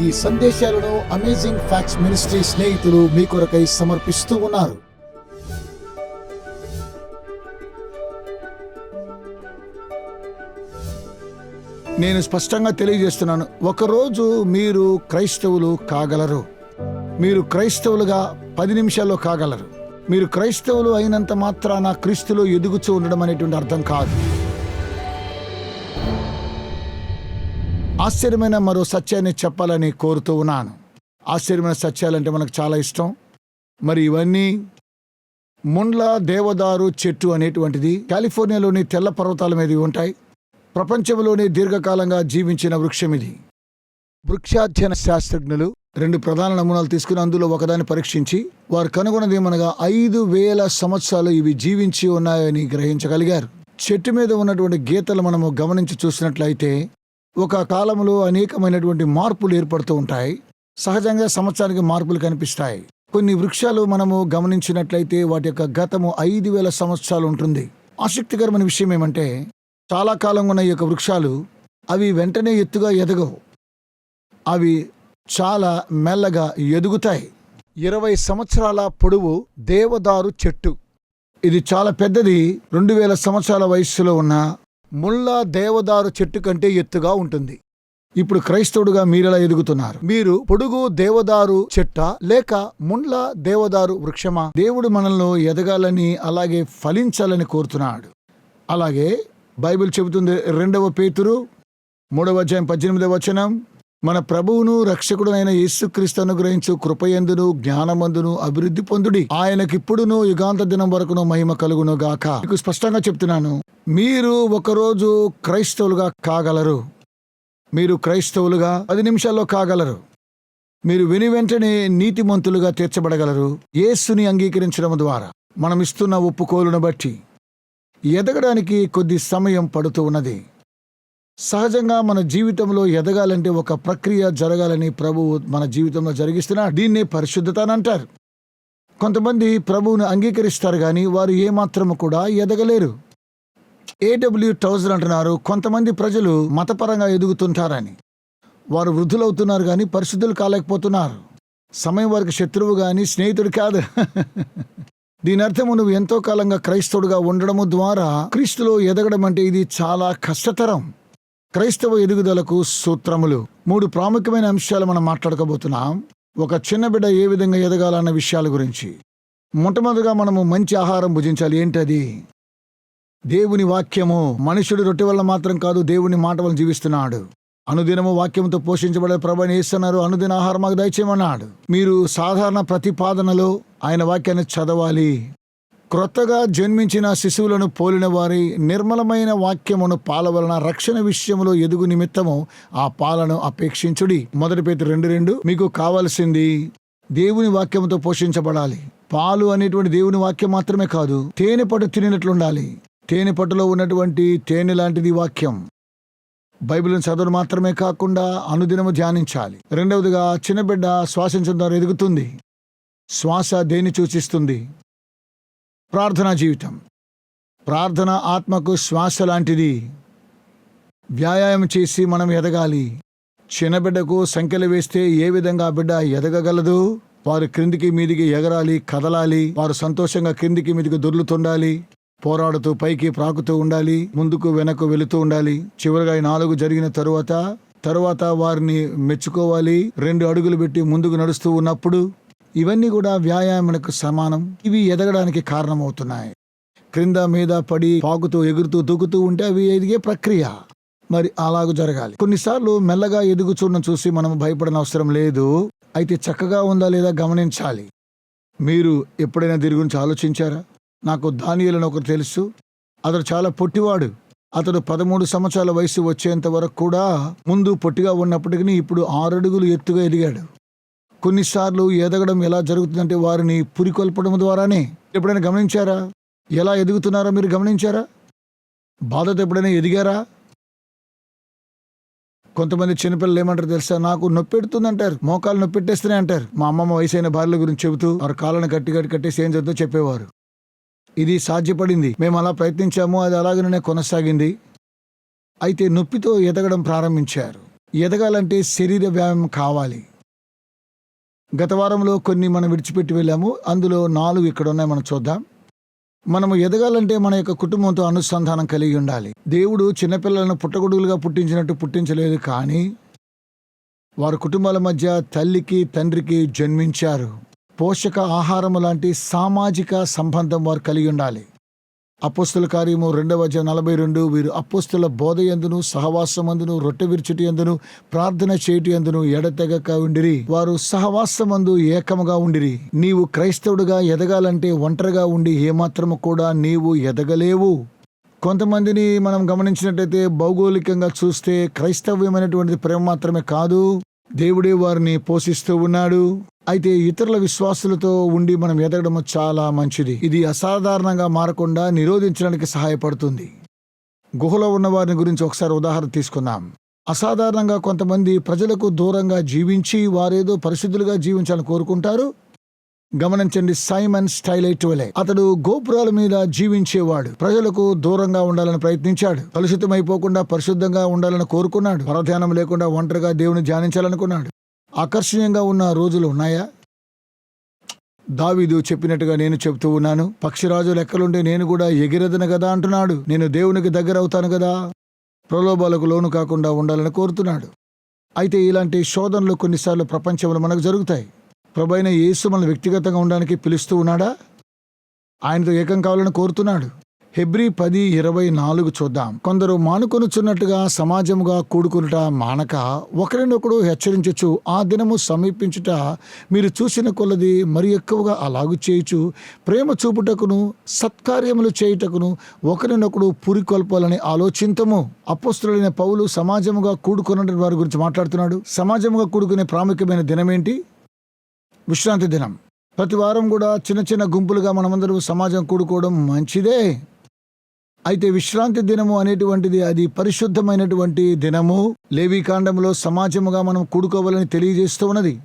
ఈ సందేశాలను amazing facts ministry స్నేహితులు మీ కొరకై సమర్పిస్తూ ఉన్నారు. నేను స్పష్టంగా తెలియజేస్తున్నాను. ఒకరోజు మీరు క్రైస్తవులు కాగలరు. మీరు క్రైస్తవులుగా పది నిమిషాల్లో కాగలరు. మీరు క్రైస్తవులు అయినంత మాత్రాన క్రీస్తులో ఎదుగుచూ ఉండడం అనేటువంటి అర్థం కాదు. ఆశ్చర్యమైన మరో సత్యాన్ని చెప్పాలని కోరుతూ ఉన్నాను. ఆశ్చర్యమైన సత్యాలంటే మనకు చాలా ఇష్టం. మరి ఇవన్నీ ముండ్ల దేవదారు చెట్టు అనేటువంటిది కాలిఫోర్నియాలోని తెల్ల పర్వతాల మీద ఉంటాయి. ప్రపంచంలోని దీర్ఘకాలంగా జీవించిన వృక్షం ఇది. వృక్షాధ్యయన శాస్త్రజ్ఞులు రెండు ప్రధాన నమూనాలు తీసుకుని అందులో ఒకదాన్ని పరీక్షించి వారు కనుగొన్నది ఏమనగా ఐదు వేల సంవత్సరాలు ఇవి జీవించి ఉన్నాయని గ్రహించగలిగారు. చెట్టు మీద ఉన్నటువంటి గీతలు మనము గమనించి చూసినట్లయితే ఒక కాలంలో అనేకమైనటువంటి మార్పులు ఏర్పడుతూ ఉంటాయి. సహజంగా సంవత్సరానికి మార్పులు కనిపిస్తాయి. కొన్ని వృక్షాలు మనము గమనించినట్లయితే వాటి యొక్క గతము ఐదు వేల సంవత్సరాలు ఉంటుంది. ఆసక్తికరమైన విషయం ఏమంటే చాలా కాలంగా ఉన్న ఈ యొక్క వృక్షాలు అవి వెంటనే ఎత్తుగా ఎదగవు. అవి చాలా మెల్లగా ఎదుగుతాయి. ఇరవై సంవత్సరాల పొడవు దేవదారు చెట్టు. ఇది చాలా పెద్దది. రెండు వేల సంవత్సరాల వయస్సులో ఉన్న ముళ్ళ దేవదారు చెట్టు కంటే ఎత్తుగా ఉంటుంది. ఇప్పుడు క్రైస్తవుడుగా మీరెలా ఎదుగుతున్నారు? మీరు పొడుగు దేవదారు చెట్ట? లేక ముండ్ల దేవదారు వృక్షమా? దేవుడు మనల్ని ఎదగాలని అలాగే ఫలించాలని కోరుతున్నాడు. అలాగే బైబిల్ చెబుతుంది రెండవ పేతురు మూడవ అధ్యాయం పద్దెనిమిదవ వచనం. మన ప్రభువును రక్షకుడునైన యేసుక్రీస్తు అనుగ్రహించు కృపయందును జ్ఞానమందును అభివృద్ధి పొందుడి. ఆయనకిప్పుడును యుగాంత దినం వరకును మహిమ కలుగును గాక. మీకు స్పష్టంగా చెప్తున్నాను. మీరు ఒకరోజు క్రైస్తవులుగా కాగలరు. మీరు క్రైస్తవులుగా పది నిమిషాల్లో కాగలరు. మీరు విని వెంటనే నీతిమంతులుగా తీర్చబడగలరు. యేసుని అంగీకరించడం ద్వారా. మనం ఇస్తున్న ఒప్పుకోలును బట్టి. ఎదగడానికి కొద్ది సమయం పడుతూ ఉన్నది. సహజంగా మన జీవితంలో ఎదగాలంటే ఒక ప్రక్రియ జరగాలని ప్రభువు మన జీవితంలో జరిగిస్తున్నాడు దీన్నే పరిశుద్ధత అని అంటారు. కొంతమంది ప్రభువును అంగీకరిస్తారు కానీ వారు ఏమాత్రము కూడా ఎదగలేరు. ఏడబ్ల్యూ టౌజర్ అంటున్నారు కొంతమంది ప్రజలు మతపరంగా ఎదుగుతుంటారని. వారు వృద్ధులవుతున్నారు కానీ పరిశుద్ధులు కాలేకపోతున్నారు. సమయం వారికి శత్రువు కానీ స్నేహితుడు కాదు. దీని అర్థము నువ్వు ఎంతో కాలంగా క్రైస్తవుడుగా ఉండడము ద్వారా క్రీస్తులో ఎదగడం అంటే ఇది చాలా కష్టతరం. క్రైస్తవ ఎదుగుదలకు సూత్రములు. మూడు ప్రాముఖ్యమైన అంశాలు మనం మాట్లాడుకోబోతున్నాం. ఒక చిన్న బిడ్డ ఏ విధంగా ఎదగాలన్న విషయాల గురించి. మొట్టమొదటిగా మనము మంచి ఆహారం భుజించాలి. ఏంటది? దేవుని వాక్యము మనుషుడు రొట్టె వల్ల మాత్రం కాదు దేవుని మాట వల్ల జీవిస్తున్నాడు. అనుదినము వాక్యంతో పోషించబడే ప్రభాని వేస్తున్నారు అనుదిన ఆహారం మాకు దయచేయమన్నాడు. మీరు సాధారణ ప్రతిపాదనలో ఆయన వాక్యాన్ని చదవాలి. క్రొత్తగా జన్మించిన శిశువులను పోలిన వారి నిర్మలమైన వాక్యమును పాల వలన రక్షణ విషయంలో ఎదుగు నిమిత్తము ఆ పాలను అపేక్షించుడి. మొదటి పేరు రెండు రెండు మీకు కావలసింది దేవుని వాక్యంతో పోషించబడాలి. పాలు అనేటువంటి దేవుని వాక్యం మాత్రమే కాదు తేనె పట్టు తినినట్లుండాలి. తేనె పట్టులో ఉన్నటువంటి తేనె లాంటిది వాక్యం. బైబిల్ని చదవడం మాత్రమే కాకుండా అనుదినము ధ్యానించాలి. రెండవదిగా చిన్నబిడ్డ శ్వాసించడం ద్వారా ఎదుగుతుంది. శ్వాస దేని సూచిస్తుంది? ప్రార్థనా జీవితం. ప్రార్థన ఆత్మకు శ్వాస లాంటిది. వ్యాయామం చేసి మనం ఎదగాలి. చిన్న బిడ్డకు సంఖ్యలు వేస్తే ఏ విధంగా ఆ బిడ్డ ఎదగగలదు? వారు క్రిందికి మీదికి ఎగరాలి కదలాలి. వారు సంతోషంగా క్రిందికి మీదికి దొర్లుతుండాలి. పోరాడుతూ పైకి ప్రాకుతూ ఉండాలి. ముందుకు వెనక్కు వెళుతూ ఉండాలి. చివరిగా ఈ నాలుగు జరిగిన తరువాత తరువాత వారిని మెచ్చుకోవాలి. రెండు అడుగులు పెట్టి ముందుకు నడుస్తూ ఉన్నప్పుడు ఇవన్నీ కూడా వ్యాయామానికి సమానం. ఇవి ఎదగడానికి కారణమవుతున్నాయి. క్రింద మీద పడి పాకుతూ ఎగురుతూ దూకుతూ ఉంటే అవి ఎదిగే ప్రక్రియ. మరి అలాగూ జరగాలి. కొన్నిసార్లు మెల్లగా ఎదుగుచున్న చూసి మనం భయపడిన అవసరం లేదు. అయితే చక్కగా ఉందా లేదా గమనించాలి. మీరు ఎప్పుడైనా దీని గురించి ఆలోచించారా? నాకు దానియలను ఒకరు తెలుసు. అతడు చాలా పొట్టివాడు. అతడు పదమూడు సంవత్సరాల వయసు వచ్చేంత వరకు కూడా ముందు పొట్టిగా ఉన్నప్పటికీ ఇప్పుడు ఆరడుగులు ఎత్తుగా ఎదిగాడు. కొన్నిసార్లు ఎదగడం ఎలా జరుగుతుందంటే వారిని పురికొల్పడం ద్వారానే. ఎప్పుడైనా గమనించారా? ఎలా ఎదుగుతున్నారో మీరు గమనించారా? బాధతో ఎప్పుడైనా ఎదిగారా? కొంతమంది చిన్నపిల్లలు ఏమంటారు తెలుసా? నాకు నొప్పి పెడుతుంది అంటారు మోకాలు నొప్పి పెట్టేస్తూనే అంటారు. మా అమ్మమ్మ వయసైన భార్యల గురించి చెబుతూ వారి కాళ్ళను గట్టి గట్టి కట్టేసి ఏం చదువుతో చెప్పేవారు. ఇది సాధ్యపడింది. మేము అలా ప్రయత్నించాము అది అలాగనే కొనసాగింది. అయితే నొప్పితో ఎదగడం ప్రారంభించారు. ఎదగాలంటే శరీర వ్యాయామం కావాలి. గత వారంలో కొన్ని మనం విడిచిపెట్టి వెళ్ళాము. అందులో నాలుగు ఇక్కడ ఉన్నాయి మనం చూద్దాం. మనము ఎదగాలంటే మన యొక్క కుటుంబంతో అనుసంధానం కలిగి ఉండాలి. దేవుడు చిన్నపిల్లలను పుట్టగొడుగులుగా పుట్టించినట్టు పుట్టించలేదు కానీ వారి కుటుంబాల మధ్య తల్లికి తండ్రికి జన్మించారు. పోషక ఆహారం లాంటి సామాజిక సంబంధం వారు కలిగి ఉండాలి. అపోస్తుల కార్యము రెండవ అధ్యాయం నలభై రెండు. వీరు అపోస్తుల బోధ ఎందును సహవాసమందును రొట్టె విరుచుటి ఎందును ప్రార్థన చేయుటి ఎందును ఎడతెగక ఉండిరి. వారు సహవాసమందు ఏకముగా ఉండిరి. నీవు క్రైస్తవుడుగా ఎదగాలంటే ఒంటరిగా ఉండి ఏమాత్రము కూడా నీవు ఎదగలేవు. కొంతమందిని మనం గమనించినట్టయితే భౌగోళికంగా చూస్తే క్రైస్తవ్యమైనటువంటిది ప్రేమ మాత్రమే కాదు. దేవుడే వారిని పోషిస్తూ ఉన్నాడు. అయితే ఇతరుల విశ్వాసులతో ఉండి మనం ఎదగడం చాలా మంచిది. ఇది అసాధారణంగా మారకుండా నిరోధించడానికి సహాయపడుతుంది. గుహలో ఉన్న వారిని గురించి ఒకసారి ఉదాహరణ తీసుకుందాం. అసాధారణంగా కొంతమంది ప్రజలకు దూరంగా జీవించి వారేదో పరిశుద్ధులుగా జీవించాలని కోరుకుంటారు. గమనించండి సైమన్ స్టైలైట్వలే అతడు గోపురాల మీద జీవించేవాడు. ప్రజలకు దూరంగా ఉండాలని ప్రయత్నించాడు. కలుషితమైపోకుండా పరిశుద్ధంగా ఉండాలని కోరుకున్నాడు. పరధ్యానం లేకుండా ఒంటరిగా దేవుని ధ్యానించాలనుకున్నాడు. ఆకర్షణీయంగా ఉన్న రోజులు ఉన్నాయా? దావీదు చెప్పినట్టుగా నేను చెప్తూ ఉన్నాను. పక్షిరాజు లెక్కలుంటే నేను కూడా ఎగిరదను కదా అంటున్నాడు. నేను దేవునికి దగ్గర అవుతాను కదా? ప్రలోభాలకు లోను కాకుండా ఉండాలని కోరుతున్నాడు. అయితే ఇలాంటి శోధనలు కొన్నిసార్లు ప్రపంచంలో మనకు జరుగుతాయి. ప్రభైన యేసు మన వ్యక్తిగతంగా ఉండడానికి పిలుస్తూ ఉన్నాడా? ఆయనతో ఏకం కావాలని కోరుతున్నాడు? హెబ్రి పది ఇరవై నాలుగు చూద్దాం. కొందరు మానుకొనుచున్నట్టుగా సమాజముగా కూడుకునుట మానక ఒకరినొకడు హెచ్చరించచ్చు ఆ దినము సమీపించుట మీరు చూసిన కొలది మరి ఎక్కువగా అలాగు చేయుచు ప్రేమ చూపుటకును సత్కార్యములు చేయుటకును ఒకరినొకడు పురికొల్పాలని ఆలోచింతము. అపస్తులైన పౌలు సమాజముగా కూడుకున్న వారి గురించి మాట్లాడుతున్నాడు. సమాజముగా కూడుకునే ప్రాముఖ్యమైన దినమేంటి? విశ్రాంతి దినం. ప్రతి వారం కూడా చిన్న చిన్న గుంపులుగా మనమందరం సమాజం కూడుకోవడం మంచిదే. అయితే విశ్రాంతి దినము అనేటువంటిది అది పరిశుద్ధమైనటువంటి దినము. లేవీకాండంలో సమాజముగా మనం కూడుకోవాలని తెలియజేస్తూ ఉన్నది.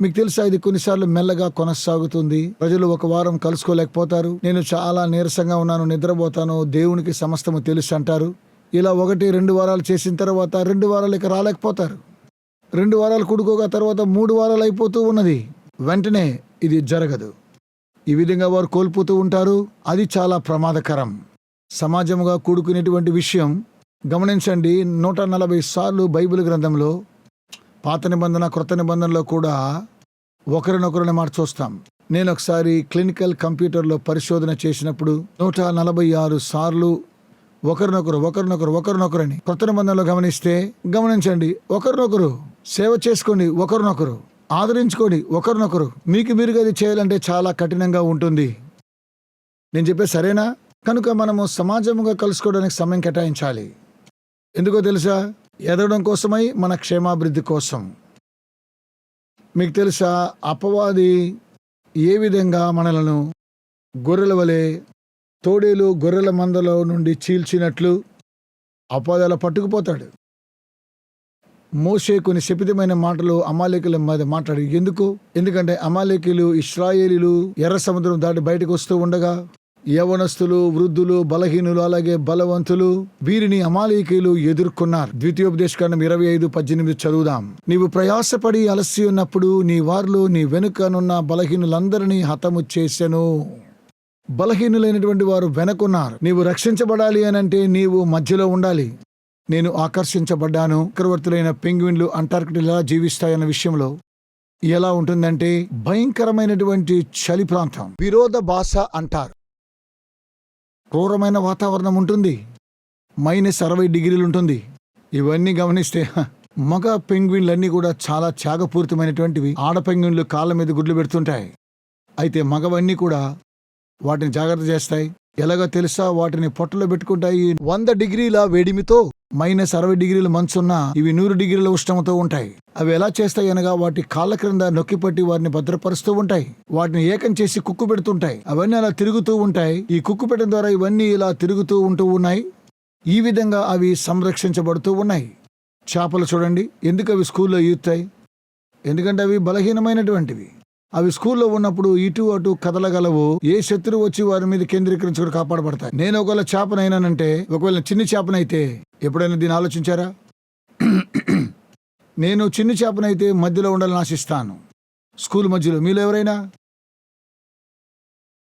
మీకు తెలుసా ఇది కొన్నిసార్లు మెల్లగా కొనసాగుతుంది. ప్రజలు ఒక వారం కలుసుకోలేకపోతారు. నేను చాలా నీరసంగా ఉన్నాను నిద్రపోతాను దేవునికి సమస్తము తెలుసు అంటారు. ఇలా ఒకటి రెండు వారాలు చేసిన తర్వాత రెండు వారాలు ఇక రాలేకపోతారు. రెండు వారాలు కూడుకోగా తర్వాత మూడు వారాలు అయిపోతూ ఉన్నది. వెంటనే ఇది జరగదు. ఈ విధంగా వారు కోల్పోతూ ఉంటారు. అది చాలా ప్రమాదకరం. సమాజముగా కూడుకునేటువంటి విషయం గమనించండి. నూట నలభై సార్లు బైబిల్ గ్రంథంలో పాత నిబంధన క్రొత్త నిబంధనలో కూడా ఒకరినొకరిని మార్చొస్తాం. నేను ఒకసారి క్లినికల్ కంప్యూటర్లో పరిశోధన చేసినప్పుడు నూట నలభై ఆరు సార్లు ఒకరినొకరు ఒకరినొకరు ఒకరినొకరని క్రొత్త నిబంధనలో గమనిస్తే గమనించండి. ఒకరినొకరు సేవ చేసుకోండి ఒకరినొకరు ఆదరించుకోండి ఒకరినొకరు మీకు మీరుగా అది చేయాలంటే చాలా కఠినంగా ఉంటుంది. నేను చెప్పే సరేనా? కనుక మనము సమాజముగా కలుసుకోవడానికి సమయం కేటాయించాలి. ఎందుకో తెలుసా? ఎదగడం కోసమై మన క్షేమాభివృద్ధి కోసం. మీకు తెలుసా? అపవాది ఏ విధంగా మనలను గొర్రెల వలె తోడేలు గొర్రెల మందలో నుండి చీల్చినట్లు అపవాదాల పట్టుకుపోతాడు. మోషే కొన్ని శపితమైన మాటలు అమాలేకుల మీద మాట్లాడి ఎందుకు? ఎందుకంటే అమాలేకులు ఇస్రాయేలీలు ఎర్ర సముద్రం దాటి బయటకు వస్తూ ఉండగా యవనస్తులు వృద్ధులు బలహీనులు అలాగే బలవంతులు వీరిని అమాలేకీలు ఎదుర్కొన్నారు. ద్వితీయోపదేశకాండం ఇరవై ఐదు పద్దెనిమిది చదువుదాం. నీవు ప్రయాసపడి అలసి ఉన్నప్పుడు నీ వారిలో నీ వెనుకనున్న బలహీనులందరినీ హతము చేశాను బలహీనులైనటువంటి వారు వెనకున్నారు నీవు రక్షించబడాలి అని అంటే నీవు మధ్యలో ఉండాలి. నేను ఆకర్షించబడ్డాను. చక్రవర్తులైన పెంగ్విన్లు అంటార్కిటిక్ ఎలా జీవిస్తాయన్న విషయంలో ఎలా ఉంటుందంటే భయంకరమైనటువంటి చలి ప్రాంతం. విరోధ భాష అంటారు. క్రూరమైన వాతావరణం ఉంటుంది. మైనస్ అరవై డిగ్రీలు ఉంటుంది. ఇవన్నీ గమనిస్తే మగ పెంగ్విన్లన్నీ కూడా చాలా త్యాగపూరితమైనటువంటివి ఆడ పెంగ్విన్లు కాళ్ళ మీద గుడ్లు పెడుతుంటాయి. అయితే మగవన్నీ కూడా వాటిని జాగ్రత్త చేస్తాయి. ఎలాగో తెలుసా వాటిని పొట్టలో పెట్టుకుంటాయి. వంద డిగ్రీల వేడిమితో మైనస్ అరవై డిగ్రీల మంచున్న ఇవి నూరు డిగ్రీల ఉష్ణంతో ఉంటాయి. అవి ఎలా చేస్తాయి అనగా వాటి కాళ్ళ క్రింద నొక్కిపట్టి వాటిని భద్రపరుస్తూ ఉంటాయి. వాటిని ఏకం చేసి కుక్కు పెడుతుంటాయి. అవన్నీ అలా తిరుగుతూ ఉంటాయి. ఈ కుక్కు పెట్టడం ద్వారా ఇవన్నీ ఇలా తిరుగుతూ ఉంటూ ఉన్నాయి. ఈ విధంగా అవి సంరక్షించబడుతూ ఉన్నాయి. చేపలు చూడండి. ఎందుకు అవి స్కూల్లో ఈత్తాయి ఎందుకంటే అవి బలహీనమైనటువంటివి. అవి స్కూల్లో ఉన్నప్పుడు ఇటు అటు కదలగలవు. ఏ శత్రువు వచ్చి వారి మీద కేంద్రీకరించుకుని కాపాడబడతాయి? నేను ఒకవేళ చేపనైనానంటే ఒకవేళ చిన్ని చేపనైతే ఎప్పుడైనా దీన్ని ఆలోచించారా? నేను చిన్ని చేపనైతే మధ్యలో ఉండాలని ఆశిస్తాను. స్కూల్ మధ్యలో మీలో ఎవరైనా?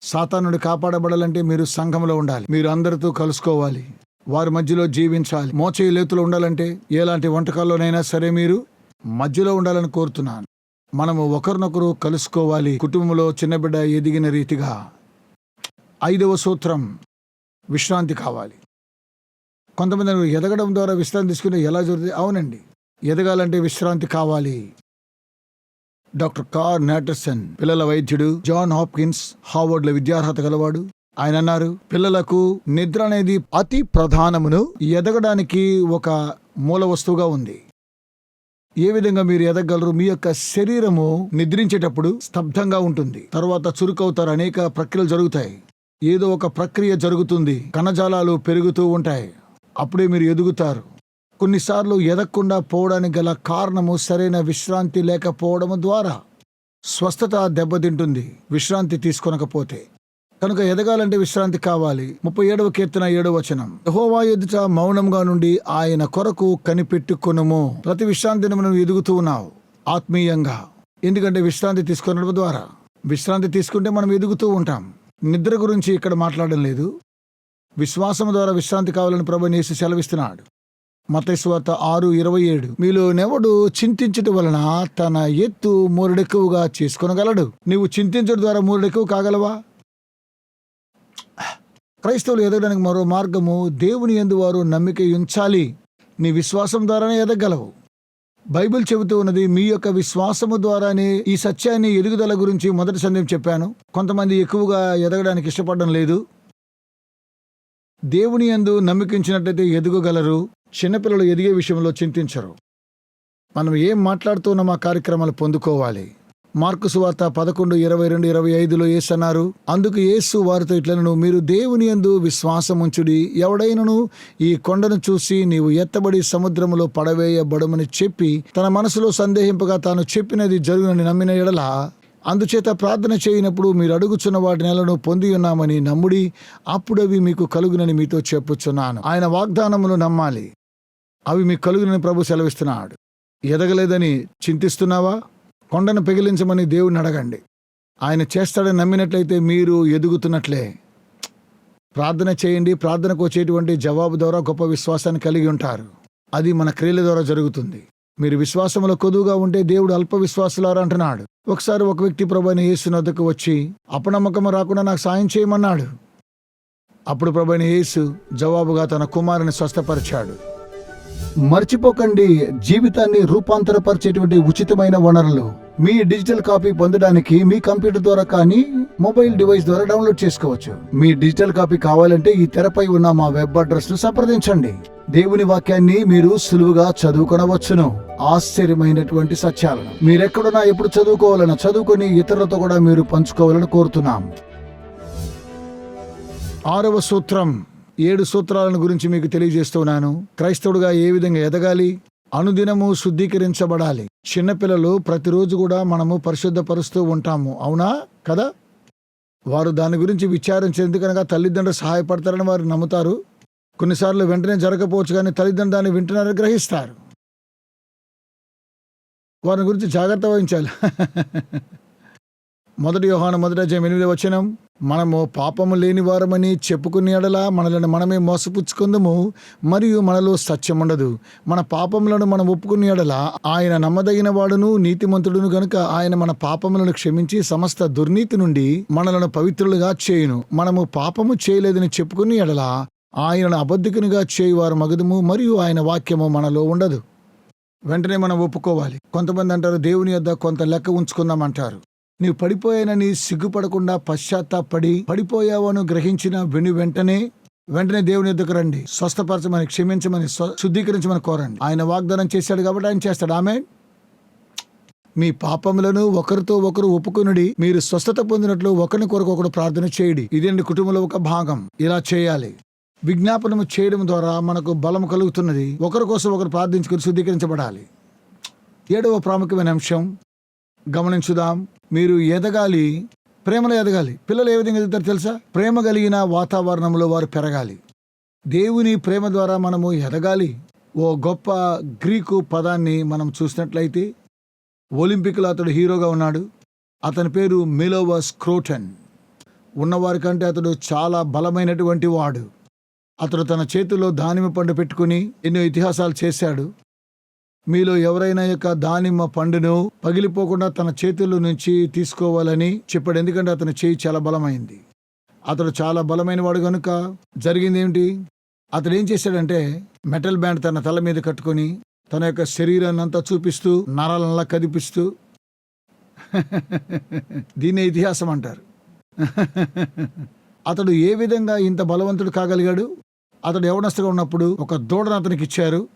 సాతానుడు కాపాడబడాలంటే మీరు సంఘంలో ఉండాలి. మీరు అందరితో కలుసుకోవాలి. వారి మధ్యలో జీవించాలి. మోచేయి లేతులు ఉండాలంటే ఎలాంటి వంటకాల్లోనైనా సరే మీరు మధ్యలో ఉండాలని కోరుతున్నాను. మనము ఒకరినొకరు కలుసుకోవాలి. కుటుంబంలో చిన్నబిడ్డ ఎదిగిన రీతిగా ఐదవ సూత్రం విశ్రాంతి కావాలి. కొంతమంది ఎదగడం ద్వారా విశ్రాంతి తీసుకునే ఎలా జరుగుతుంది? అవునండి. ఎదగాలంటే విశ్రాంతి కావాలి. డాక్టర్ కార్ నాటర్సన్ పిల్లల వైద్యుడు జాన్ హాప్కిన్స్ హార్వర్డ్ల విద్యార్హత గలవాడు. ఆయన అన్నారు పిల్లలకు నిద్ర అనేది అతి ప్రధానమును ఎదగడానికి ఒక మూల వస్తువుగా ఉంది. ఏ విధంగా మీరు ఎదగలరు? మీ యొక్క శరీరము నిద్రించేటప్పుడు స్తబ్దంగా ఉంటుంది. తర్వాత చురుకవుతారు. అనేక ప్రక్రియలు జరుగుతాయి. ఏదో ఒక ప్రక్రియ జరుగుతుంది. కణజాలాలు పెరుగుతూ ఉంటాయి. అప్పుడే మీరు ఎదుగుతారు. కొన్నిసార్లు ఎదగకుండా పోవడానికి గల కారణము సరైన విశ్రాంతి లేకపోవడం ద్వారా స్వస్థత దెబ్బతింటుంది. విశ్రాంతి తీసుకొనకపోతే. కనుక ఎదగాలంటే విశ్రాంతి కావాలి. ముప్పై ఏడవ కీర్తన ఏడవ వచనం. యహోవా ఎదుట మౌనంగా నుండి ఆయన కొరకు కనిపెట్టుకొనుము. ప్రతి విశ్రాంతిని మనం ఎదుగుతూ ఉన్నావు. ఆత్మీయంగా. ఎందుకంటే విశ్రాంతి తీసుకొనడం ద్వారా. విశ్రాంతి తీసుకుంటే మనం ఎదుగుతూ ఉంటాం. నిద్ర గురించి ఇక్కడ మాట్లాడడం లేదు. విశ్వాసం ద్వారా విశ్రాంతి కావాలని ప్రభు యేసు సెలవిస్తున్నాడు. మతైస్వార్త ఆరు ఇరవై ఏడు. మీలో నెవడు చింతించటం వలన తన ఎత్తు మూరెడెక్కువగా చేసుకొనగలడు. నీవు చింతించడం ద్వారా మూరెడెక్కువ కాగలవా? క్రైస్తవులు ఎదగడానికి మరో మార్గము దేవుని యందు వారు నమ్మిక ఉంచాలి నీ విశ్వాసం ద్వారానే ఎదగలవు. బైబిల్ చెబుతూ ఉన్నది మీ యొక్క విశ్వాసము ద్వారానే ఈ సత్యాన్ని ఎదుగుదల గురించి మొదటి సందేహం చెప్పాను. కొంతమంది ఎక్కువగా ఎదగడానికి ఇష్టపడడం లేదు. దేవుని యందు నమ్మికించినట్లయితే ఎదుగగలరు చిన్నపిల్లలు ఎదిగే విషయంలో చింతించరు. మనం ఏం మాట్లాడుతున్నాం ఆ కార్యక్రమాలు పొందుకోవాలి. మార్కు సువార్త పదకొండు ఇరవై రెండు ఇరవై ఐదులో యేసు అన్నారు అందుకు యేసు వారితో ఇట్లను మీరు దేవుని యందు విశ్వాసముంచుడి. ఎవడైనను ఈ కొండను చూసి నీవు ఎత్తబడి సముద్రములో పడవేయబడమని చెప్పి తన మనసులో సందేహింపగా తాను చెప్పినది జరుగునని నమ్మిన ఎడల అందుచేత ప్రార్థన చేయనప్పుడు మీరు అడుగుచున్న వాటి నెలను పొంది ఉన్నామని నమ్ముడి అప్పుడవి మీకు కలుగునని మీతో చెప్పుచున్నాను. ఆయన వాగ్దానములు నమ్మాలి. అవి మీకు కలుగునని ప్రభు సెలవిస్తున్నాడు. ఎదగలేదని చింతిస్తున్నావా? కొండను పెగిలించమని దేవుడిని అడగండి. ఆయన చేస్తాడని నమ్మినట్లయితే మీరు ఎదుగుతున్నట్లే. ప్రార్థన చేయండి ప్రార్థనకు వచ్చేటువంటి జవాబు ద్వారా గొప్ప విశ్వాసాన్ని కలిగి ఉంటారు. అది మన క్రియల ద్వారా జరుగుతుంది. మీరు విశ్వాసంలో కొదువుగా ఉంటే దేవుడు అల్ప విశ్వాసులారా అంటున్నాడు. ఒకసారి ఒక వ్యక్తి ప్రభైన యేసు నద్దకు వచ్చి అపనమ్మకం రాకుండా నాకు సాయం చేయమన్నాడు. అప్పుడు ప్రభైన యేసు జవాబుగా తన కుమారుని స్వస్థపరిచాడు. మర్చిపోకండి జీవితాన్ని రూపాంతరపరిచేటువంటి ఉచితమైన వనరులు. మీ డిజిటల్ కాపీ పొందడానికి మీ కంప్యూటర్ ద్వారా కానీ మొబైల్ డివైస్ ద్వారా డౌన్లోడ్ చేసుకోవచ్చు. మీ డిజిటల్ కాపీ కావాలంటే ఈ తెరపై ఉన్న మా వెబ్ అడ్రస్ను సంప్రదించండి. దేవుని వాక్యాన్ని మీరు సులువుగా చదువుకొనవచ్చును. ఆశ్చర్యమైనటువంటి సత్యాలను మీరెక్కడున్నా ఎప్పుడు చదువుకోవాలన్నా చదువుకొని ఇతరులతో కూడా మీరు పంచుకోవాలని కోరుతున్నాం. ఆరవ సూత్రం. ఏడు సూత్రాలను గురించి మీకు తెలియజేస్తున్నాను. క్రైస్తవుడుగా ఏ విధంగా ఎదగాలి? అనుదినము శుద్ధీకరించబడాలి. చిన్నపిల్లలు ప్రతిరోజు కూడా మనము పరిశుద్ధపరుస్తూ ఉంటాము. అవునా? కదా? వారు దాని గురించి విచారించేందుకనగా తల్లిదండ్రులు సహాయపడతారని వారు నమ్ముతారు. కొన్నిసార్లు వెంటనే జరగకపోవచ్చు కానీ తల్లిదండ్రులు దాన్ని వింటున్నారని గ్రహిస్తారు. వారి గురించి జాగ్రత్త వహించాలి. మొదటి యోహాను మొదట అధ్యాయం ఎనిమిది వచనం మనము పాపము లేని వారమని చెప్పుకునే ఎడలా మనలను మనమే మోసపుచ్చుకుందము మరియు మనలో సత్యం ఉండదు మన పాపములను మనం ఒప్పుకునే ఎడల ఆయన నమ్మదగిన వాడును నీతిమంతుడును గనుక ఆయన మన పాపములను క్షమించి సమస్త దుర్నీతి నుండి మనలను పవిత్రులుగా చేయును. మనము పాపము చేయలేదని చెప్పుకునే ఎడల ఆయనను అబద్ధికునిగా చేయువారు మగదుము మరియు ఆయన వాక్యము మనలో ఉండదు. వెంటనే మనం ఒప్పుకోవాలి. కొంతమంది అంటారు దేవుని యొద్ద కొంత లెక్క ఉంచుకుందాం అంటారు. నీవు పడిపోయానని సిగ్గుపడకుండా పశ్చాత్తాపడి పడిపోయావను గ్రహించిన వెను వెంటనే వెంటనే దేవుని ఎద్దుకు రండి. స్వస్థపరచమని క్షమించమని శుద్ధీకరించమని కోరండి. ఆయన వాగ్దానం చేశాడు కాబట్టి ఆయన చేస్తాడు. ఆమె మీ పాపములను ఒకరితో ఒకరు ఒప్పుకునుడి. మీరు స్వస్థత పొందినట్లు ఒకరిని కొరకు ఒకరు ప్రార్థన చేయడి. ఇదండి కుటుంబంలో ఒక భాగం. ఇలా చేయాలి. విజ్ఞాపనము చేయడం ద్వారా మనకు బలం కలుగుతున్నది. ఒకరి కోసం ఒకరు ప్రార్థించుకుని శుద్ధీకరించబడాలి. ఏడవ ప్రాముఖ్యమైన అంశం. గమనించుదాం. మీరు ఎదగాలి ప్రేమలో ఎదగాలి. పిల్లలు ఏ విధంగా ఎదుగుతారు తెలుసా? ప్రేమ కలిగిన వాతావరణంలో వారు పెరగాలి. దేవుని ప్రేమ ద్వారా మనము ఎదగాలి. ఓ గొప్ప గ్రీకు పదాన్ని మనం చూసినట్లయితే ఒలింపిక్లో అతడు హీరోగా ఉన్నాడు. అతని పేరు మిలోవస్ క్రోటన్. ఉన్నవారి కంటే అతడు చాలా బలమైనటువంటి వాడు. అతడు తన చేతిలో దానిమ్మ పండు పెట్టుకుని ఎన్నో ఇతిహాసాలు చేశాడు. మీలో ఎవరైనా యొక్క దానిమ్మ పండును పగిలిపోకుండా తన చేతుల్లో నుంచి తీసుకోవాలని చెప్పాడు. ఎందుకంటే అతని చేయి చాలా బలమైంది. అతడు చాలా బలమైన వాడు కనుక జరిగింది ఏమిటి? అతడు ఏం చేశాడంటే మెటల్ బ్యాండ్ తన తల మీద కట్టుకొని తన యొక్క శరీరాన్ని అంతా చూపిస్తూ నరాలనలా కదిపిస్తూ దీన్నే ఇతిహాసం అంటారు. అతడు ఏ విధంగా ఇంత బలవంతుడు కాగలిగాడు? అతడు యవనస్తుగా ఉన్నప్పుడు ఒక దూడను అతనికి ఇచ్చారు.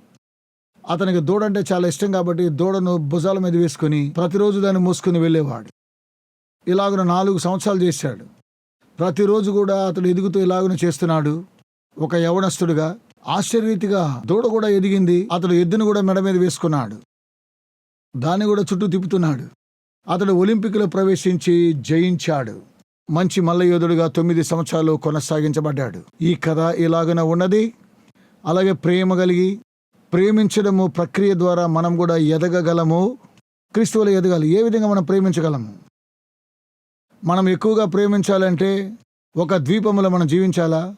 అతనికి దూడ అంటే చాలా ఇష్టం కాబట్టి దూడను భుజాల మీద వేసుకుని ప్రతిరోజు దాన్ని మోసుకుని వెళ్ళేవాడు. ఇలాగున నాలుగు సంవత్సరాలు చేశాడు. ప్రతిరోజు కూడా అతడు ఎదుగుతూ ఇలాగున చేస్తున్నాడు. ఒక యవనస్తుడుగా ఆశ్చర్యరీతిగా దూడ కూడా ఎదిగింది. అతడు ఎద్దును కూడా మెడ మీద వేసుకున్నాడు. దాన్ని కూడా చుట్టూ తిప్పుతున్నాడు. అతడు ఒలింపిక్లో ప్రవేశించి జయించాడు. మంచి మల్లయోధుడుగా తొమ్మిది సంవత్సరాలు కొనసాగించబడ్డాడు. ఈ కథ ఇలాగన ఉన్నది. అలాగే ప్రేమ కలిగి ప్రేమించడము ప్రక్రియ ద్వారా మనం కూడా ఎదగగలము. క్రీస్తువులు ఎదగాలి. ఏ విధంగా మనం ప్రేమించగలము? మనం ఎక్కువగా ప్రేమించాలంటే ఒక ద్వీపంలో మనం జీవించాలా?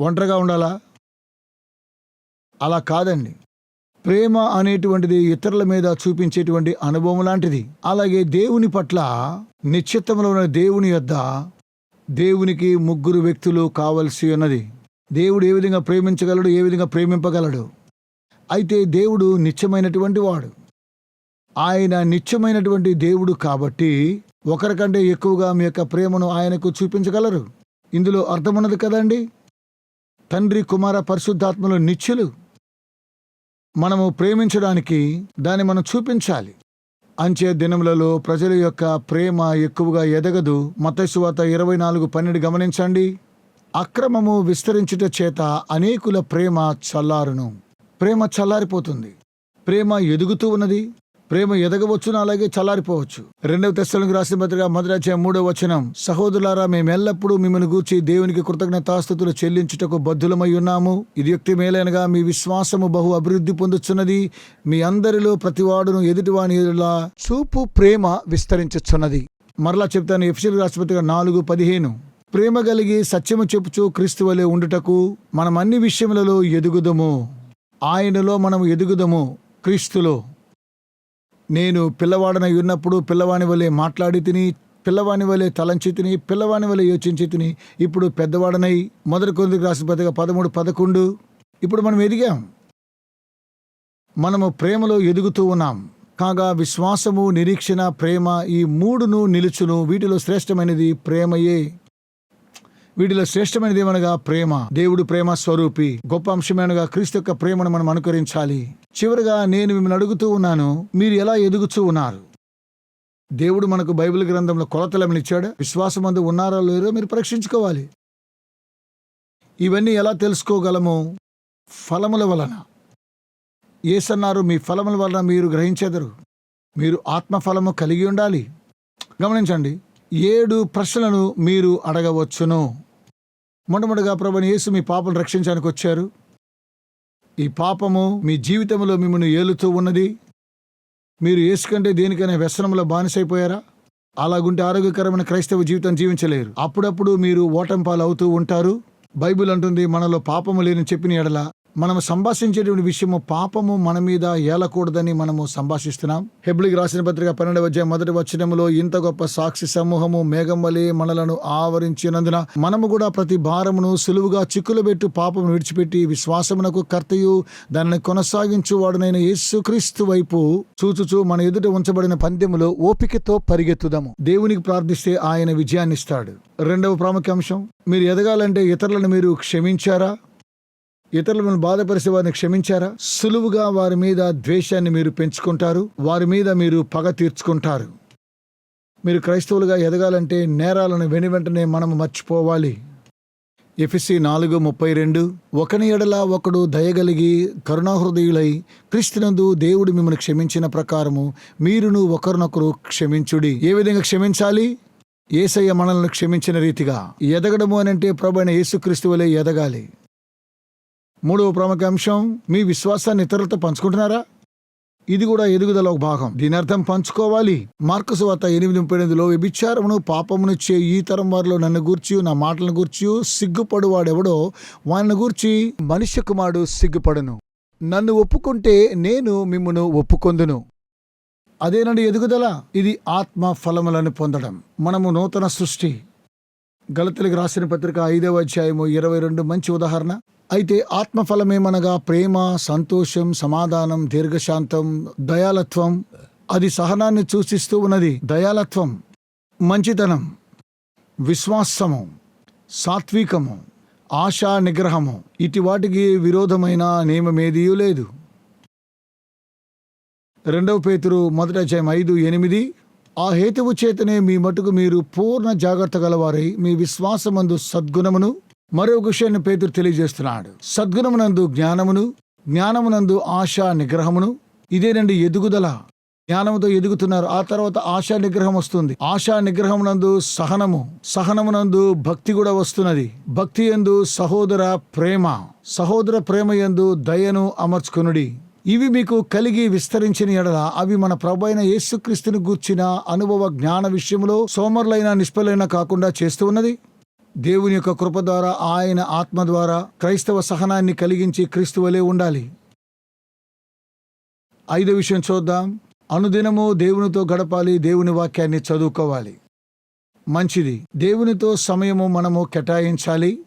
ఒంటరిగా ఉండాలా? అలా కాదండి. ప్రేమ అనేటువంటిది ఇతరుల మీద చూపించేటువంటి అనుభవం లాంటిది. అలాగే దేవుని పట్ల నిశ్చిత్తంలో ఉన్న దేవుని యొద్ద దేవునికి ముగ్గురు వ్యక్తులు కావలసి ఉన్నది. దేవుడు ఏ విధంగా ప్రేమించగలడు? ఏ విధంగా ప్రేమింపగలడు? అయితే దేవుడు నిత్యమైనటువంటి వాడు. ఆయన నిత్యమైనటువంటి దేవుడు కాబట్టి ఒకరికంటే ఎక్కువగా మీ యొక్క ప్రేమను ఆయనకు చూపించగలరు. ఇందులో అర్థమున్నది కదండి? తండ్రి కుమార పరిశుద్ధాత్మలు నిత్యులు. మనము ప్రేమించడానికి దాన్ని మనం చూపించాలి. అంచే దినములలో ప్రజల యొక్క ప్రేమ ఎక్కువగా ఎదగదు. మతశువాత ఇరవై నాలుగు పన్నెండు గమనించండి. అక్రమము విస్తరించుట చేత అనేకుల ప్రేమ చల్లారును. ప్రేమ చల్లారిపోతుంది. ప్రేమ ఎదుగుతూ ఉన్నది. ప్రేమ ఎదగవచ్చును అలాగే చల్లారిపోవచ్చు. రెండవ తెస్సలకు రాసిన పత్రిక మొదటి మూడవ వచనం. సహోదరులారా మేము ఎల్లప్పుడూ మిమ్మల్ని గూర్చి దేవునికి కృతజ్ఞతాస్థుతులు చెల్లించుటకు బద్ధులమై ఉన్నాము. ఇది వ్యక్తి మేలైనగా మీ విశ్వాసము బహు అభివృద్ధి పొందుచున్నది. మీ అందరిలో ప్రతివాడును ఎదుటివాని ఎదులా చూపు ప్రేమ విస్తరించుచున్నది. మరలా చెప్తాను ఎఫ్సిల్ రాష్ట్రపతిగా నాలుగు పదిహేను. ప్రేమ కలిగి సత్యము చెప్పుచు క్రీస్తు వలె ఉండుటకు మనం అన్ని విషయములలో ఎదుగుదము. ఆయనలో మనం ఎదుగుదము క్రీస్తులో. నేను పిల్లవాడనై ఉన్నప్పుడు పిల్లవాని వలె మాట్లాడి తిని పిల్లవాని వలె తలంచి తిని పిల్లవాని వలె యోచించి తిని ఇప్పుడు పెద్దవాడనై మొదటి కొందికి రాష్ట్రపతిగా పదమూడు పదకొండు. ఇప్పుడు మనం ఎదిగాం. మనము ప్రేమలో ఎదుగుతూ ఉన్నాం. కాగా విశ్వాసము నిరీక్షణ ప్రేమ ఈ మూడును నిలుచును. వీటిలో శ్రేష్టమైనది ప్రేమయే. వీటిలో శ్రేష్టమైనది ఏమనగా ప్రేమ. దేవుడు ప్రేమ స్వరూపి. గొప్ప అంశమేనగా క్రీస్తు యొక్క ప్రేమను మనం అనుకరించాలి. చివరిగా నేను మిమ్మల్ని అడుగుతూ ఉన్నాను మీరు ఎలా ఎదుగుతూ ఉన్నారు? దేవుడు మనకు బైబిల్ గ్రంథంలో కొలతలమని ఇచ్చాడు. విశ్వాసమందు ఉన్నారో లేరో మీరు పరీక్షించుకోవాలి. ఇవన్నీ ఎలా తెలుసుకోగలము? ఫలముల వలన. ఏసన్నారు మీ ఫలముల వలన మీరు గ్రహించెదరు. మీరు ఆత్మఫలము కలిగి ఉండాలి. గమనించండి. ఏడు ప్రశ్నలను మీరు అడగవచ్చును. మొట్టమొదటిగా ప్రభుని యేసు మీ పాపను రక్షించడానికి వచ్చారు. ఈ పాపము మీ జీవితంలో మిమ్మల్ని ఏలుతూ ఉన్నది. మీరు ఏసుకంటే దేనికైనా వ్యసనంలో బానిసైపోయారా? అలాగుంటే ఆరోగ్యకరమైన క్రైస్తవ జీవితం జీవించలేరు. అప్పుడప్పుడు మీరు ఓటంపాలు అవుతూ ఉంటారు. బైబిల్ అంటుంది మనలో పాపము లేని చెప్పిన ఎడల మనము సంభాషించేటువంటి విషయము పాపము మన మీద ఏలకూడదని మనము సంభాషిస్తున్నాం. హెబ్లికి రాసిన పత్రిక పన్నెండవ అధ్యాయం మొదటి వచనములో ఇంత గొప్ప సాక్షి సమూహము మేఘం వలె మనలను ఆవరించినందున మనము కూడా ప్రతి భారమును సులువుగా చిక్కులు పెట్టు పాపము విడిచిపెట్టి విశ్వాసమునకు కర్తయు దానిని కొనసాగించువాడునైన యేసుక్రీస్తు వైపు చూచుచూ మన ఎదుట ఉంచబడిన పందెములో ఓపికతో పరిగెత్తుదాము. దేవునికి ప్రార్థిస్తే ఆయన విజయాన్ని ఇస్తాడు రెండవ ప్రాముఖ్య అంశం మీరు ఎదగాలంటే ఇతరులను మీరు క్షమించారా? ఇతరులను బాధపరిచే వారిని క్షమించారా? సులువుగా వారి మీద ద్వేషాన్ని మీరు పెంచుకుంటారు వారి మీద మీరు పగ తీర్చుకుంటారు. మీరు క్రైస్తవులుగా ఎదగాలంటే నేరాలను వెను వెంటనే మనం మర్చిపోవాలి. ఎఫ్ఎస్సి నాలుగు ముప్పై రెండు ఒకని ఎడల ఒకడు దయగలిగి కరుణాహృదయులై క్రీస్తునందు దేవుడు మిమ్మల్ని క్షమించిన ప్రకారము మీరును ఒకరినొకరు క్షమించుడి. ఏ విధంగా క్షమించాలి? ఏసయ్య మనల్ని క్షమించిన రీతిగా. ఎదగడము అనంటే ప్రభు అయిన యేసుక్రీస్తు వలె ఎదగాలి. మూడవ ప్రముఖ అంశం మీ విశ్వాసాన్ని ఇతరులతో పంచుకుంటున్నారా? ఇది కూడా ఎదుగుదల ఒక భాగం. దీని అర్థం పంచుకోవాలి. మార్కసు వార్త ఎనిమిది ముప్పై ఎనిమిదిలో వ్యభిచారమును పాపమును చే ఈ తరం వారిలో నన్ను గూర్చి నా మాటలను గూర్చి సిగ్గుపడు వాడెవడో వాడిని గూర్చి మనుష్య కుమారుడు సిగ్గుపడును. నన్ను ఒప్పుకుంటే నేను మిమ్మను ఒప్పుకొందును. అదేనండి ఎదుగుదల? ఇది ఆత్మ ఫలములను పొందడం. మనము నూతన సృష్టి. గలతలకు రాసిన పత్రిక ఐదవ అధ్యాయము ఇరవై రెండు మంచి ఉదాహరణ. అయితే ఆత్మఫలమేమనగా ప్రేమ సంతోషం సమాధానం దీర్ఘశాంతం దయాలత్వం. అది సహనాన్ని సూచిస్తూ ఉన్నది దయాలత్వం మంచితనం విశ్వాసము సాత్వికము ఆశా నిగ్రహము. ఇటు వాటికి విరోధమైన నియమమేదీ లేదు. రెండవ పేతురు మొదట అధ్యాయం ఐదు ఎనిమిది. ఆ హేతువు చేతనే మీ మటుకు మీరు పూర్ణ జాగ్రత్త గలవారై మీ విశ్వాసమందు సద్గుణమును మరో విషయాన్ని పేతురు తెలియజేస్తున్నాడు. సద్గుణమునందు జ్ఞానమును జ్ఞానమునందు ఆశా నిగ్రహమును ఇదేనండి ఎదుగుదల. జ్ఞానముతో ఎదుగుతున్నారు. ఆ తర్వాత ఆశా నిగ్రహం వస్తుంది. ఆశా నిగ్రహమునందు సహనము సహనమునందు భక్తి కూడా వస్తున్నది. భక్తి ఎందు సహోదర ప్రేమ సహోదర ప్రేమ యందు దయను అమర్చుకునుడి. ఇవి మీకు కలిగి విస్తరించిన ఎడల అవి మన ప్రభైన యేసుక్రీస్తుని గూర్చిన అనుభవ జ్ఞాన విషయంలో సోమరులైన నిష్ఫలైన కాకుండా చేస్తూ ఉన్నది. దేవుని యొక్క కృప ద్వారా ఆయన ఆత్మ ద్వారా క్రైస్తవ సహనాన్ని కలిగించి క్రీస్తువులే ఉండాలి. ఐదో విషయం చూద్దాం. అనుదినము దేవునితో గడపాలి దేవుని వాక్యాన్ని చదువుకోవాలి. మంచిది. దేవునితో సమయము మనము కేటాయించాలి.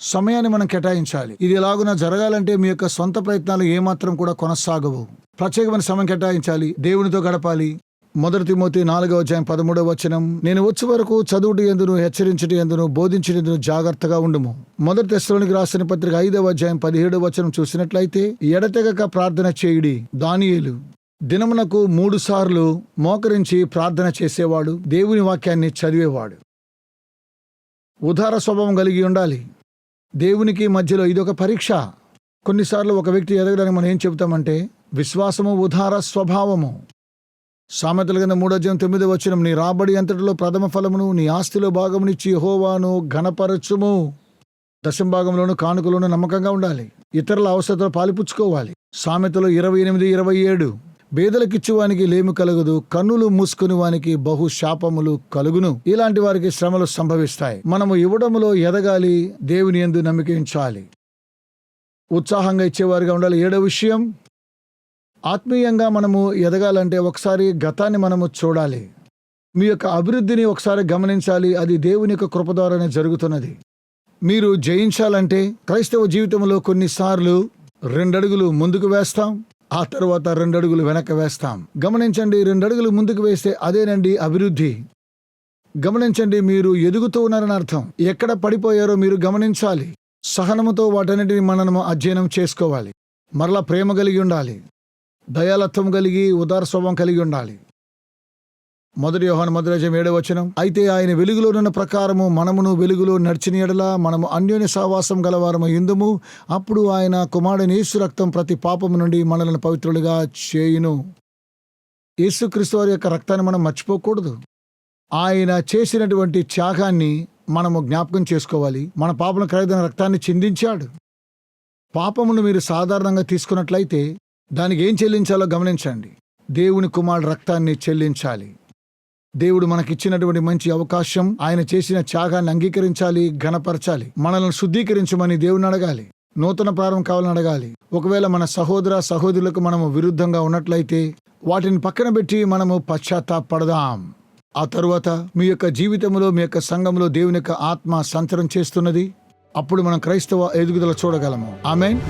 సమయాన్ని మనం కేటాయించాలి. ఇది ఎలాగున జరగాలంటే మీ యొక్క సొంత ప్రయత్నాలు ఏమాత్రం కూడా కొనసాగవు. ప్రత్యేకమైన సమయం కేటాయించాలి. దేవునితో గడపాలి. మొదటి తిమోతి నాలుగవ అధ్యాయం పదమూడవ వచనం. నేను వచ్చే వరకు చదువుటి ఎందును హెచ్చరించటి ఎందును బోధించటి ఎందును జాగ్రత్తగా ఉండుము. మొదటి తెశలోనికి రాసిన పత్రిక ఐదవ అధ్యాయం పదిహేడవ వచనం చూసినట్లయితే ఎడతెగక ప్రార్థన చేయుడి దానియేలు. దినమునకు మూడు సార్లు మోకరించి ప్రార్థన చేసేవాడు దేవుని వాక్యాన్ని చదివేవాడు. ఉదార స్వభావం కలిగి ఉండాలి. దేవునికి మధ్యలో ఇదొక పరీక్ష. కొన్నిసార్లు ఒక వ్యక్తి ఎదగడానికి మనం ఏం చెబుతామంటే విశ్వాసము ఉదార స్వభావము. సామెతల కింద మూడోధ్యాయం తొమ్మిది వచ్చిన నీ రాబడి అంతటిలో ప్రథమ ఫలమును నీ ఆస్తిలో భాగమునిచ్చి హోవాను ఘనపరచుము. దశం భాగంలోను కానుకలోను నమ్మకంగా ఉండాలి. ఇతరుల అవసరతలు పాలిపుచ్చుకోవాలి. సామెతలు ఇరవై ఎనిమిది ఇరవై ఏడు. బేదలకిచ్చువానికి లేమి కలుగదు కన్నులు మూసుకుని వానికి బహు శాపములు కలుగును. ఇలాంటి వారికి శ్రమలు సంభవిస్తాయి. మనము ఇవ్వడములో ఎదగాలి దేవుని ఎందు నమ్మకించాలి ఉత్సాహంగా ఇచ్చేవారిగా ఉండాలి. ఏడో విషయం ఆత్మీయంగా మనము ఎదగాలంటే ఒకసారి గతాన్ని మనము చూడాలి. మీ యొక్క అభివృద్ధిని ఒకసారి గమనించాలి. అది దేవుని యొక్క కృప ద్వారానే జరుగుతున్నది. మీరు జయించాలంటే క్రైస్తవ జీవితంలో కొన్నిసార్లు రెండడుగులు ముందుకు వేస్తాం ఆ తర్వాత రెండడుగులు వెనక్కి వేస్తాం. గమనించండి రెండడుగులు ముందుకు వేస్తే అదేనండి అభివృద్ధి. గమనించండి మీరు ఎదుగుతూ ఉన్నారని అర్థం. ఎక్కడ పడిపోయారో మీరు గమనించాలి. సహనముతో వాటన్నిటిని మనము అధ్యయనం చేసుకోవాలి. మరలా ప్రేమ కలిగి ఉండాలి. దయాలత్వం కలిగి ఉదార స్వభావం కలిగి ఉండాలి. మొదటి యోహాను మధురాజం ఏడవ వచనం. అయితే ఆయన వెలుగులోనున్న ప్రకారము మనమును వెలుగులో నడిచిన ఎడల మనము అన్యోన్య సహవాసం గలవారము ఇందుము అప్పుడు ఆయన కుమారుని యేసు రక్తం ప్రతి పాపము నుండి మనలను పవిత్రులుగా చేయును. యేసుక్రీస్తు వారి యొక్క రక్తాన్ని మనం మర్చిపోకూడదు. ఆయన చేసినటువంటి త్యాగాన్ని మనము జ్ఞాపకం చేసుకోవాలి. మన పాపను ఖరీదైన రక్తాన్ని చిందించాడు. పాపమును మీరు సాధారణంగా తీసుకున్నట్లయితే దానికి ఏం చెల్లించాలో గమనించండి. దేవుని కుమారుడు రక్తాన్ని చెల్లించాలి. దేవుడు మనకిచ్చినటువంటి మంచి అవకాశం ఆయన చేసిన త్యాగాన్ని అంగీకరించాలి ఘనపరచాలి. మనల్ని శుద్ధీకరించమని దేవుని అడగాలి. నూతన ప్రారంభం కావాలని అడగాలి. ఒకవేళ మన సహోదర సహోదరులకు మనము విరుద్ధంగా ఉన్నట్లయితే వాటిని పక్కన పెట్టి మనము పశ్చాత్తాపడదాం. ఆ తరువాత మీ యొక్క జీవితంలో మీ యొక్క సంఘంలో దేవుని యొక్క ఆత్మ సంచరం చేస్తున్నది. అప్పుడు మనం క్రైస్తవ ఎదుగుదల చూడగలము. ఆమెన్.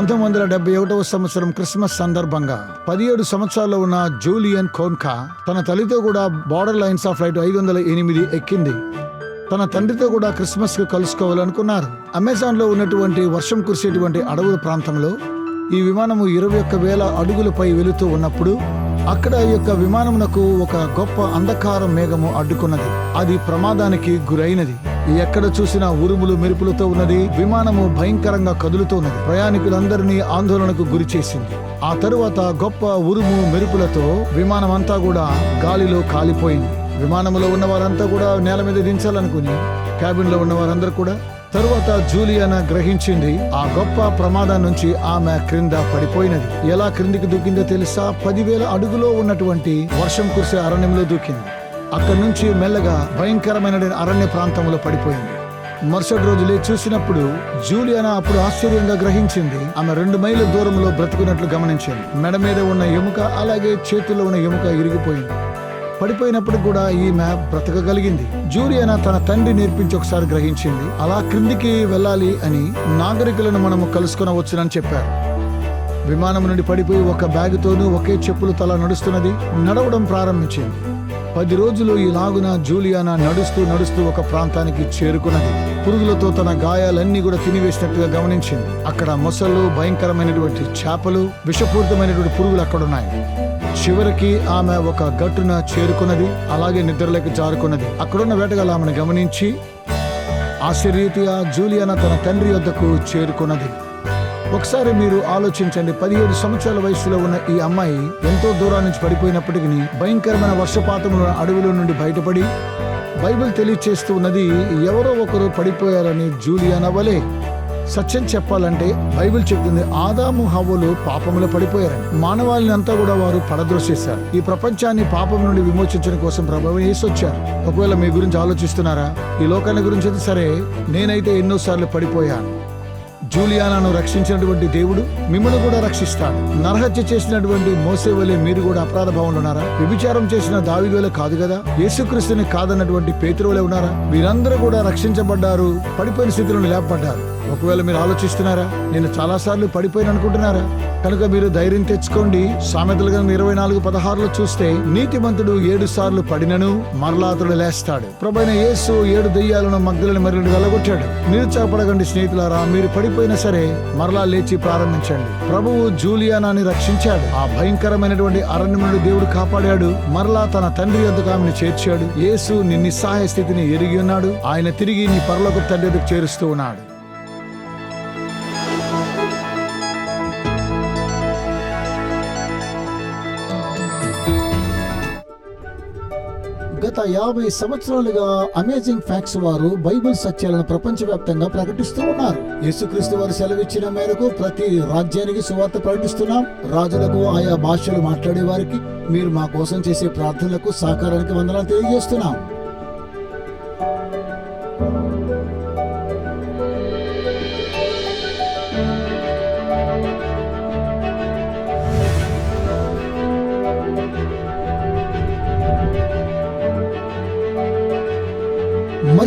పంతొమ్మిది వందల డెబ్బై ఒకటవ సంవత్సరం క్రిస్మస్ సందర్భంగా పదిహేడు సంవత్సరాల్లో ఉన్న జూలియన్ కోన్కా తన తల్లితో కూడా బార్డర్ లైన్స్ ఆఫ్ ఫ్లైట్ ఐదు వందల ఎనిమిది ఎక్కింది. తన తండ్రితో కూడా క్రిస్మస్కు కలుసుకోవాలనుకున్నారు. అమెజాన్లో ఉన్నటువంటి వర్షం కురిసేటువంటి అడవుల ప్రాంతంలో ఈ విమానము ఇరవై ఒక్క వేల అడుగులపై వెళుతూ ఉన్నప్పుడు అక్కడ ఈ యొక్క విమానమునకు ఒక గొప్ప అంధకార మేఘము అడ్డుకున్నది. అది ప్రమాదానికి గురైనది. ఎక్కడ చూసినా ఉరుములు మెరుపులతో ఉన్నది విమానము భయంకరంగా కదులుతున్నది ప్రయాణికులందరినీ ఆందోళనకు గురి చేసింది. ఆ తరువాత గొప్ప ఉరుము మెరుపులతో విమానం అంతా కూడా గాలిలో కాలిపోయింది. విమానంలో ఉన్న వారంతా కూడా నేల మీద దించాలనుకుని క్యాబిన్లో ఉన్న వారందరూ కూడా. తరువాత జూలియానా గ్రహించింది ఆ గొప్ప ప్రమాదం నుంచి ఆమె క్రింద పడిపోయినది. ఎలా క్రిందికి దూకిందో తెలుసా? పదివేల అడుగులో ఉన్నటువంటి వర్షం కురిసే అరణ్యంలో దూకింది. అక్కడి నుంచి మెల్లగా భయంకరమైన అరణ్య ప్రాంతంలో పడిపోయింది. మరుసటి రోజు లేచి చూసినప్పుడు జూలియానా అప్పుడు ఆశ్చర్యంగా గ్రహించింది ఆమె రెండు మైళ్ళ దూరంలో బ్రతుకున్నట్లు గమనించింది. మెడ మీద ఉన్న ఎముక అలాగే చేతిలో ఉన్న ఎముక ఇరిగిపోయింది. పడిపోయినప్పుడు కూడా ఈమె బ్రతకగలిగింది. జూలియానా తన తండ్రి నేర్పించి ఒకసారి గ్రహించింది అలా క్రిందికి వెళ్ళాలి అని నాగరికులను మనము కలుసుకొనవచ్చునని చెప్పారు. విమానం నుండి పడిపోయి ఒక బ్యాగుతోనూ ఒకే చెప్పులు తల నడుస్తున్నది నడవడం ప్రారంభించింది. పది రోజులు ఇలాగున జూలియానా నడుస్తూ నడుస్తూ ఒక ప్రాంతానికి చేరుకున్నది. పురుగులతో తన గాయాలన్నీ కూడా తినివేసినట్టుగా గమనించింది. అక్కడ మొసళ్ళు భయంకరమైనటువంటి చేపలు విషపూరితమైనటువంటి పురుగులు అక్కడ ఉన్నాయి చివరికి ఆమె ఒక గట్టున చేరుకున్నది. అలాగే నిద్రలోకి జారుకున్నది. అక్కడున్న వేటగాళ్ళు ఆమెను గమనించి ఆశ్చర్యరీతిగా జూలియానా తన తండ్రి వద్దకు చేరుకున్నది. ఒకసారి మీరు ఆలోచించండి. పదిహేడు సంవత్సరాల వయసులో ఉన్న ఈ అమ్మాయి ఎంతో దూరం నుంచి పడిపోయినప్పటికీ భయంకరమైన వర్షపాతంలో అడవిలో నుండి బయటపడి బైబిల్ తెలియచేస్తూ ఉన్నది ఎవరో ఒకరు పడిపోయారని జూలియానా వలే. సత్యం చెప్పాలంటే బైబిల్ చెప్తుంది ఆదాము హవ్వలు పాపంలో పడిపోయారని. మానవాళిని అంతా కూడా వారు పడద్రోసేశారు. ఈ ప్రపంచాన్ని పాపం నుండి విమోచించడం కోసం ప్రభావం వేసి వచ్చారు. ఒకవేళ మీ గురించి ఆలోచిస్తున్నారా? ఈ లోకాన్ని గురించి అయితే సరే నేనైతే ఎన్నోసార్లు పడిపోయాను. జూలియానాను రక్షించినటువంటి దేవుడు మిమ్మల్ని కూడా రక్షిస్తాడు. నరహత్య చేసినటువంటి మోసే వలె మీరు కూడా అపరాధ భావంలో ఉన్నారా? వ్యభిచారం చేసిన దావిది వలె కాదు కదా? యేసుక్రీస్తుని కాదన్నటువంటి పేతురు వలె ఉన్నారా? వీరందరూ కూడా రక్షించబడ్డారు పడిపోయిన స్థితిలో లేపబడ్డారు ఒకవేళ మీరు ఆలోచిస్తున్నారా? నేను చాలా సార్లు పడిపోయిన అనుకుంటున్నారా? కనుక మీరు ధైర్యం తెచ్చుకోండి. సామెతలు గ్రంథం ఇరవై నాలుగు పదహారులో చూస్తే నీతిమంతుడు ఏడు సార్లు పడినను మరలా అతడు లేస్తాడు. ప్రభైన యేసు ఏడు దెయ్యాలను మగ్గులను మరి వెళ్ళగొట్టాడు. నిరుత్సాహపడకండి స్నేహితులారా మీరు పడిపోయినా సరే మరలా లేచి ప్రారంభించండి. ప్రభువు జూలియానాని రక్షించాడు. ఆ భయంకరమైనటువంటి అరణ్యం నుండి దేవుడు కాపాడాడు. మరలా తన తండ్రి యొద్దకు ఆమెను చేర్చాడు. యేసు నిన్ను నిస్సహాయ స్థితిని ఎరిగి ఉన్నాడు. ఆయన తిరిగి నీ పరలోక తండ్రి యొద్దకు చేరుస్తూ ఉన్నాడు. గత యాభై సంవత్సరాలుగా అమేజింగ్ ఫ్యాక్ట్స్ వారు బైబిల్ సత్యాలను ప్రపంచవ్యాప్తంగా ప్రకటిస్తూ ఉన్నారు. యేసుక్రీస్తు వారు సెలవిచ్చిన మేరకు ప్రతి రాజ్యానికి సువార్త ప్రకటిస్తున్నాం. రాజులకు ఆయా భాషలు మాట్లాడే వారికి మీరు మా కోసం చేసే ప్రార్థనలకు సహకారానికి వందనాలు తెలియజేస్తున్నాం.